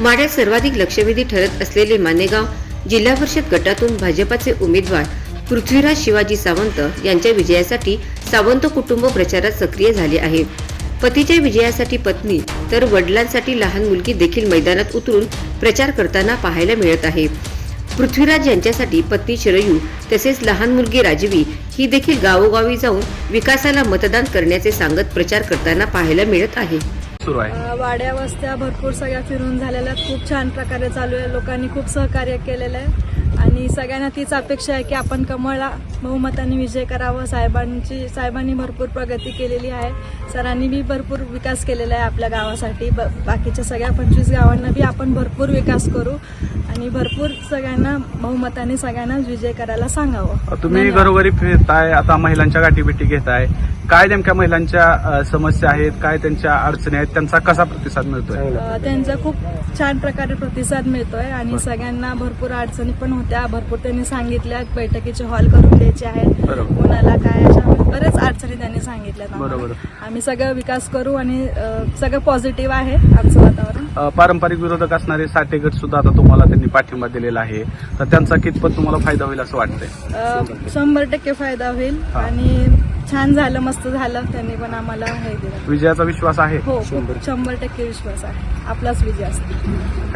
माढ्यात सर्वाधिक लक्षवेधी ठरत असलेले मानेगाव जिल्हा परिषद गटातून भाजपाचे उमेदवार पृथ्वीराज शिवाजी सावंत यांच्या विजयासाठी सावंत कुटुंब प्रचारात सक्रिय झाले आहे पतीच्या विजयासाठी पत्नी तर वडिलांसाठी लहान मुलगी देखील मैदानात उतरून प्रचार करताना पाहायला मिळत आहे. पृथ्वीराज यांच्यासाठी पत्नी शरयू तसेच लहान मुलगी राजवी ही देखील गावोगावी जाऊन विकासाला मतदान करण्याचे सांगत प्रचार करताना पाहायला मिळत आहे. सुरू आहे. वाड्या वस्त्या भरपूर सगळ्या फिरून झालेल्या आहेत. खूप छान प्रकारे चालू आहे. लोकांनी खूप सहकार्य केलेलं आहे. आणि सगळ्यांना तीच अपेक्षा आहे की आपण कमळला बहुमताने विजय करावं. साहेबांची साहेबांनी भरपूर प्रगती केलेली आहे. सरांनी बी भरपूर विकास केलेला आहे आपल्या गावासाठी. ब बाकीच्या सगळ्या पंचवीस गावांना बी आपण भरपूर विकास करू. आणि भरपूर सगळ्यांना बहुमताने सगळ्यांनाच विजय करायला सांगावं. तुम्ही. घरोघरी फिरताय आता महिलांच्या गाठीभेटी घेताय. काय नेमक्या महिलांच्या समस्या आहेत? काय त्यांच्या अडचणी आहेत? त्यांचा कसा प्रतिसाद मिळतोय? त्यांचा खूप छान प्रकारे प्रतिसाद मिळतोय आणि सगळ्यांना भरपूर अडचणी पण होत्या. भरपूर त्यांनी सांगितल्या बैठकीचे हॉल करून द्यायचे आहेत. कोणाला काय अशा बरेच अडचणी त्यांनी सांगितल्या बरोबर. आम्ही सगळं विकास करू आणि अ, सगळं पॉझिटिव्ह आहे आमचं वातावरण. अ, पारंपरिक विरोधक असणारे साठे गट सुद्धा आता तुम्हाला त्यांनी पाठिंबा दिलेला आहे. तर त्यांचा कितपत तुम्हाला फायदा होईल असं वाटतंय? अ, शंभर टक्के फायदा होईल हा. आणि छान झालं मस्त झालं. त्यांनी पण आम्हाला हे दिलं. विजयाचा विश्वास आहे? हो खूप शंभर टक्के विश्वास आहे. आपलाच विजय असतो.